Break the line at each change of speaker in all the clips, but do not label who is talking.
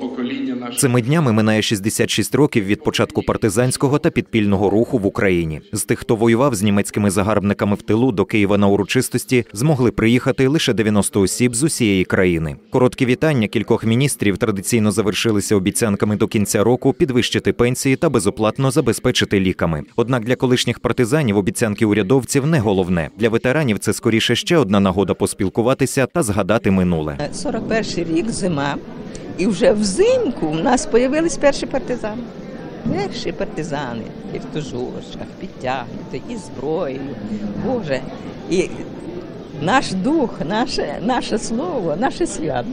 покоління наше.
Цими днями минає 66 років від початку партизанського та підпільного руху в Україні. З тих, хто воював з німецькими загарбниками в тилу до Києва на урочистості, змогли приїхати лише 90 осіб з усієї країни. Короткі вітання кількох міністрів традиційно завершилися обіцянками до кінця року підвищити пенсії та безоплатно забезпечити ліками. Однак для колишніх партизанів обіцянки урядовців не головне. Для ветеранів це скоріше ще одна нагода поспілкуватися та згадати минуле.
41 рік, зима, і вже взимку в нас з'явились перші партизани. Перші партизани в віртужошах, підтягнуті і зброєю. Боже, і наш дух, наше, наше слово, наше свято.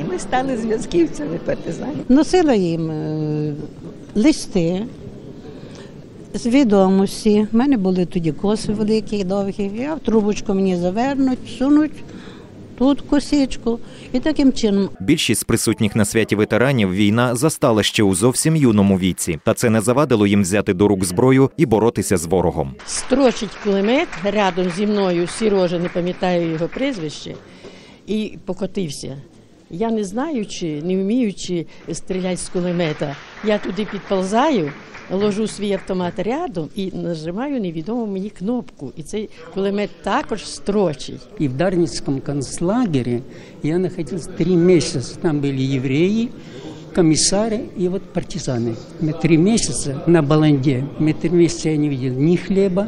І ми стали зв'язківцями партизанів.
Носила їм е, листи з відомості. У мене були тоді коси великі, довгі. Я в трубочку мені завернуть, сунуть тут косичку. І таким чином
Більшість присутніх на святі ветеранів війна застала ще у зовсім юному віці, та це не завадило їм взяти до рук зброю і боротися з ворогом.
строчить кулемет рядом зі мною, Сірожа, не пам'ятаю його прізвище, і покотився. Я не знаючи, не вміючи стріляти з кулемета, я туди підползаю, ложу свій автомат рядом і нажимаю невідому мені кнопку. І цей кулемет також строчить.
И в Дарницком концлагере я находился три месяца. Там были евреи, комиссары и вот партизаны. Мы три месяца на Баланде. Мы три месяца я не видел ни хлеба,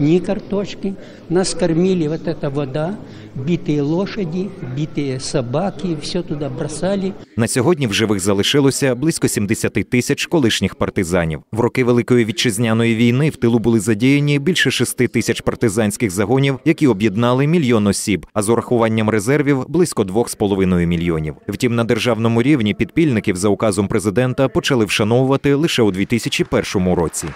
ни картошки. Нас кормили вот эта вода, битые лошади, битые собаки, все туда бросали.
На сьогодні в живих залишилося близько 70 тисяч колишніх партизанів. В роки Великої вітчизняної війни в тилу були задіяні більше 6 тисяч партизанських загонів, які об'єднали мільйон осіб, а з урахуванням резервів близько 2,5 мільйонів. Втім, на державному рівні підпільників за указом президента почали вшановувати лише у 2001 році.